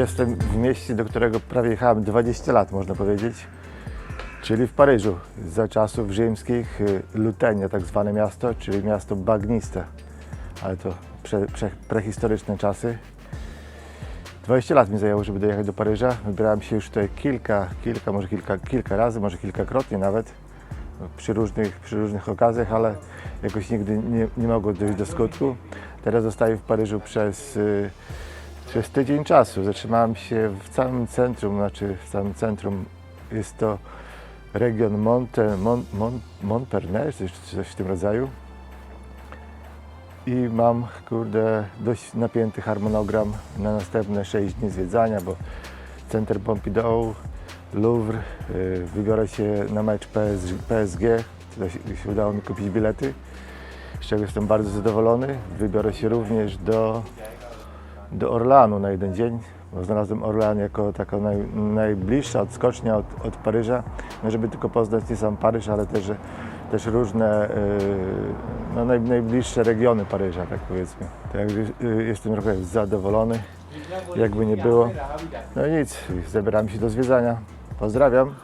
Jestem w mieście, do którego prawie jechałem 20 lat, można powiedzieć, czyli w Paryżu. Za czasów rzymskich y, Lutenia, tak zwane miasto, czyli miasto bagniste, ale to prze, prze, prehistoryczne czasy. 20 lat mi zajęło, żeby dojechać do Paryża. Wybrałem się już tutaj kilka, kilka, może kilka, kilka razy, może kilkakrotnie nawet, przy różnych, przy różnych okazjach, ale jakoś nigdy nie, nie mogło dojść do skutku. Teraz zostaję w Paryżu przez, y, przez tydzień czasu. Zatrzymałem się w samym centrum, znaczy w samym centrum jest to region Monte, Mon, Mon, coś, w tym rodzaju. I mam, kurde, dość napięty harmonogram na następne 6 dni zwiedzania, bo Center Pompidou, Louvre, y, wybiorę się na mecz PSG, PSG się udało mi kupić bilety, z czego jestem bardzo zadowolony. Wybiorę się również do, do Orlanu na jeden dzień, bo znalazłem Orlan jako taką naj, najbliższa odskocznia od, od Paryża, no żeby tylko poznać nie sam Paryż, ale też, też różne y, no, naj, najbliższe regiony Paryża, tak powiedzmy. Także y, jestem trochę zadowolony, jakby nie było. No i nic, zabieram się do zwiedzania. Pozdrawiam.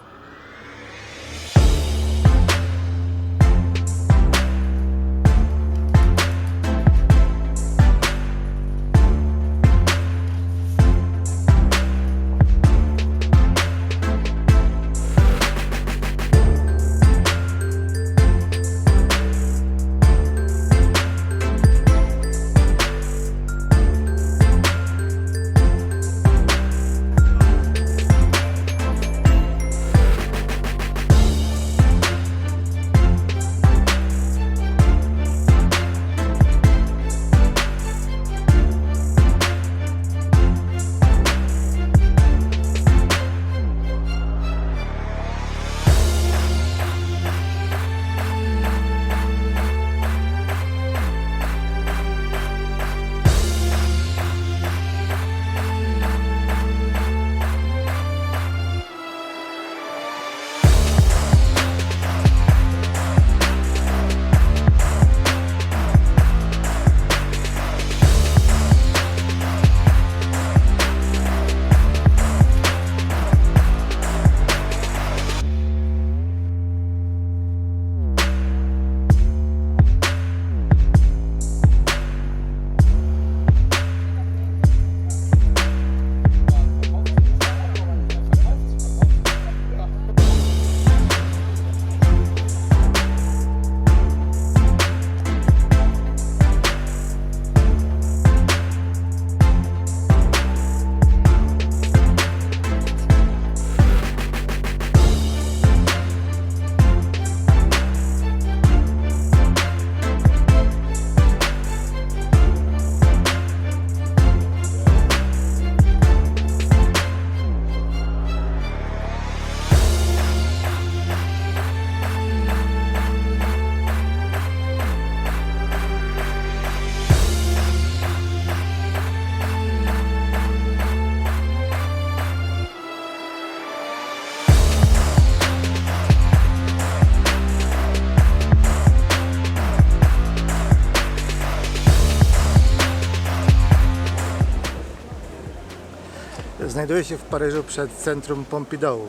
Znajduję się w Paryżu przed centrum Pompidou.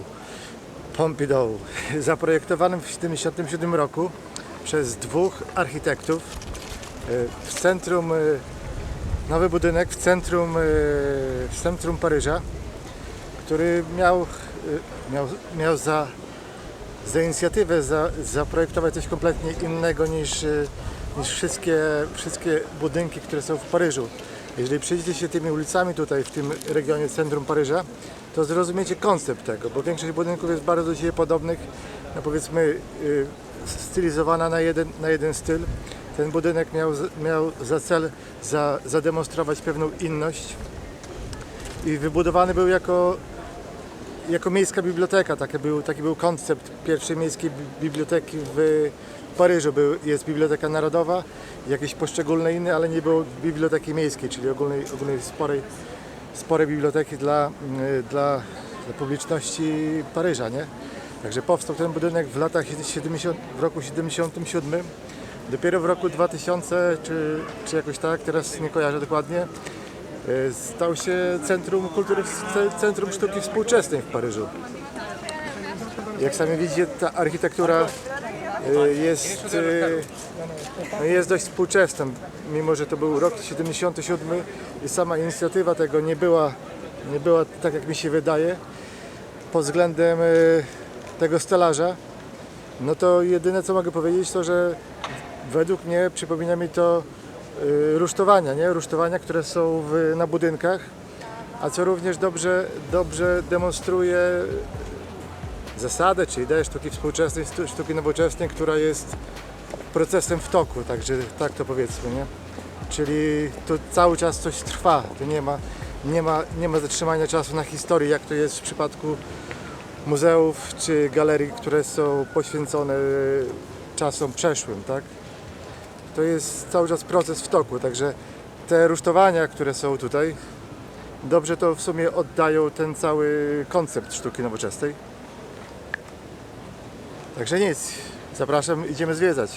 Pompidou, zaprojektowanym w 1977 roku przez dwóch architektów. Y, W centrum, y, nowy budynek w centrum, y, w centrum Paryża, który miał, miał, miał za, za inicjatywę za, zaprojektować coś kompletnie innego niż, niż wszystkie, wszystkie budynki, które są w Paryżu. Jeżeli przejdziecie się tymi ulicami tutaj w tym regionie centrum Paryża, to zrozumiecie koncept tego, bo większość budynków jest bardzo do siebie podobnych, no powiedzmy y, stylizowana na jeden, na jeden styl. Ten budynek miał, miał za cel za, zademonstrować pewną inność i wybudowany był jako jako miejska biblioteka, taki był, taki był koncept pierwszej miejskiej bi- biblioteki w Paryżu. Był, jest Biblioteka Narodowa, jakieś poszczególne inne, ale nie było biblioteki miejskiej, czyli ogólnej, ogólnej sporej, sporej biblioteki dla, mm, dla, dla publiczności Paryża. Nie? Także powstał ten budynek w latach 70, w roku 77. Dopiero w roku 2000, czy, czy jakoś tak, teraz nie kojarzę dokładnie, stał się centrum kultury, ce- centrum sztuki współczesnej w Paryżu. Jak sami widzicie, ta architektura e, jest, e, no jest dość współczesna, mimo że to był rok 77 i sama inicjatywa tego nie była, nie była tak jak mi się wydaje pod względem e, tego stelaża. No to jedyne co mogę powiedzieć to, że według mnie przypomina mi to rusztowania, nie? Rusztowania, które są w, na budynkach, a co również dobrze, dobrze demonstruje zasadę czy ideę sztuki współczesnej, sztuki nowoczesnej, która jest procesem w toku, także tak to powiedzmy, nie? Czyli tu cały czas coś trwa, tu nie ma, nie ma, nie ma zatrzymania czasu na historii, jak to jest w przypadku muzeów czy galerii, które są poświęcone czasom przeszłym, tak? To jest cały czas proces w toku, także te rusztowania, które są tutaj, dobrze to w sumie oddają ten cały koncept sztuki nowoczesnej. Także nic, zapraszam, idziemy zwiedzać.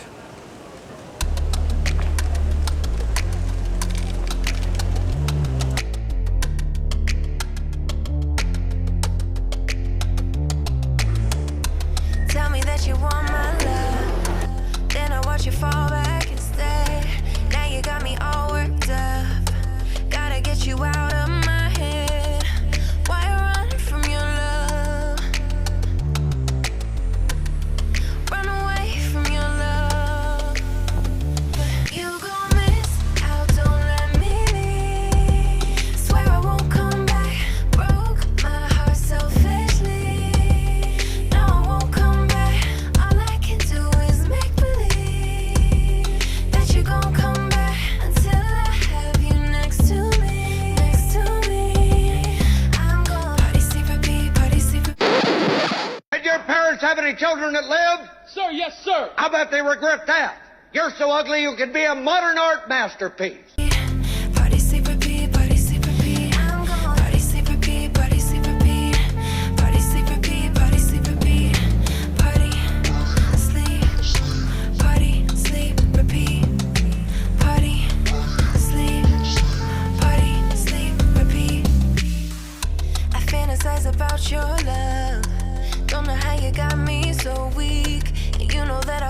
Parents have any children that lived? Sir, yes, sir. I bet they regret that. You're so ugly you could be a modern art masterpiece.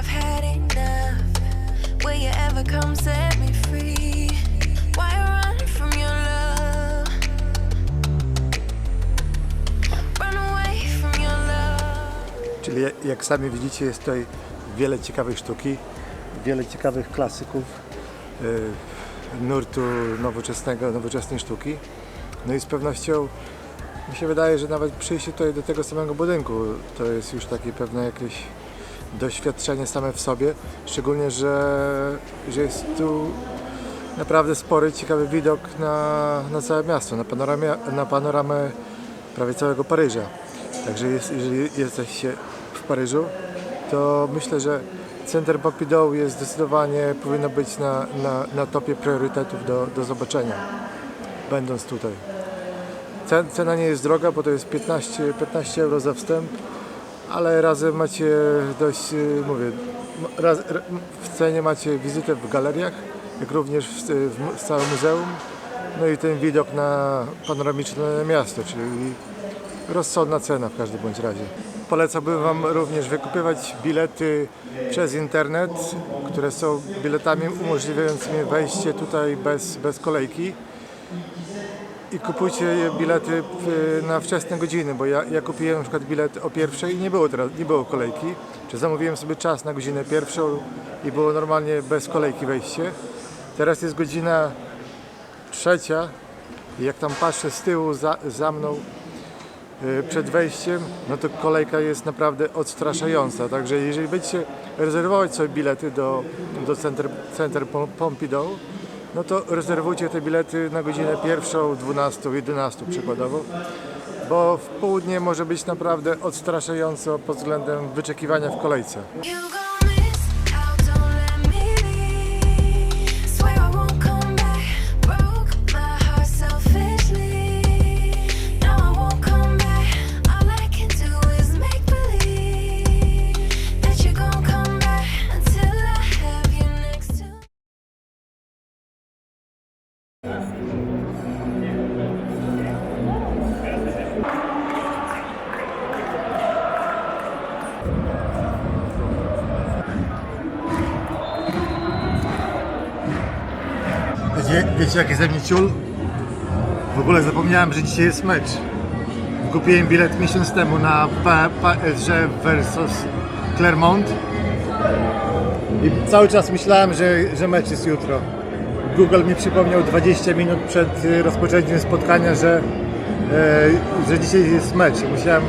I've had enough. Will you ever come set me free? Why run from your love? Run away from your love. Czyli jak- sami widzicie jest tutaj wiele ciekawej sztuki, wiele ciekawych klasyków y, nurtu nowoczesnego, nowoczesnej sztuki. No i z pewnością mi się wydaje, że nawet przyjście tutaj do tego samego budynku to jest już takie pewne jakieś doświadczenie same w sobie, szczególnie, że, że jest tu naprawdę spory, ciekawy widok na, na całe miasto, na panoramę, na panoramę prawie całego Paryża. Także jest, jeżeli jesteście w Paryżu, to myślę, że Center Pompidou jest zdecydowanie powinno być na, na, na topie priorytetów do, do zobaczenia, będąc tutaj. Cen- Cena nie jest droga, bo to jest 15, 15 euro za wstęp, ale razem macie dość, y, mówię, raz, w cenie macie wizytę w galeriach, jak również w, w, w całym muzeum, no i ten widok na panoramiczne miasto, czyli rozsądna cena w każdym bądź razie. Polecałbym Wam również wykupywać bilety przez internet, które są biletami umożliwiającymi wejście tutaj bez, bez kolejki i kupujcie bilety w, na wczesne godziny, bo ja, ja kupiłem na przykład bilet o pierwszej i nie było, teraz, nie było kolejki. Czy zamówiłem sobie czas na godzinę pierwszą i było normalnie bez kolejki wejście. Teraz jest godzina trzecia i jak tam patrzę z tyłu za, za mną y, przed wejściem, no to kolejka jest naprawdę odstraszająca. Także jeżeli będziecie rezerwować sobie bilety do, do Center, Center Pom- Pompidou, no to rezerwujcie te bilety na godzinę pierwszą, 12, 11 przykładowo, bo w południe może być naprawdę odstraszająco pod względem wyczekiwania w kolejce. Wiecie jaki ze mnie ciul? W ogóle zapomniałem, że dzisiaj jest mecz. Kupiłem bilet miesiąc temu na PSG versus Clermont i cały czas myślałem, że, że mecz jest jutro. Google mi przypomniał 20 minut przed y, rozpoczęciem spotkania, że, e, że dzisiaj jest mecz. Musiałem,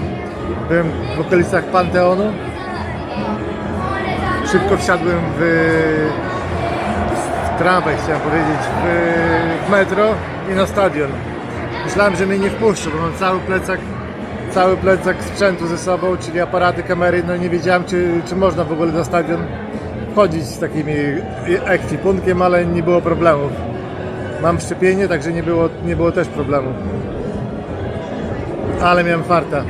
byłem w okolicach Panteonu. Szybko wsiadłem w tramwaj, chciałem powiedzieć, w, w metro i na stadion. Myślałem, że mnie nie wpuszczą, bo mam cały plecak, cały plecak sprzętu ze sobą, czyli aparaty, kamery, no nie wiedziałem, czy, czy można w ogóle na stadion wchodzić z takimi ekwipunkiem, ale nie było problemów. Mam szczepienie, także nie było, nie było też problemu. Ale miałem farta.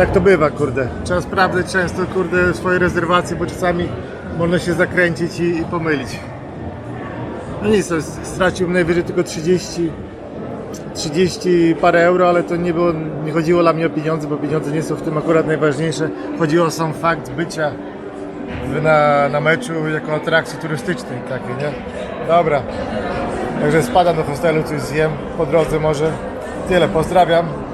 Tak to bywa, kurde. Trzeba sprawdzać często, kurde, swoje rezerwacje, bo czasami można się zakręcić i, i pomylić. No nic, straciłem najwyżej tylko 30, 30 parę euro, ale to nie było, nie chodziło dla mnie o pieniądze, bo pieniądze nie są w tym akurat najważniejsze. Chodziło o sam fakt bycia na, na meczu jako atrakcji turystycznej takiej, nie? Dobra. Także spadam do hostelu, coś zjem po drodze może. Tyle, pozdrawiam.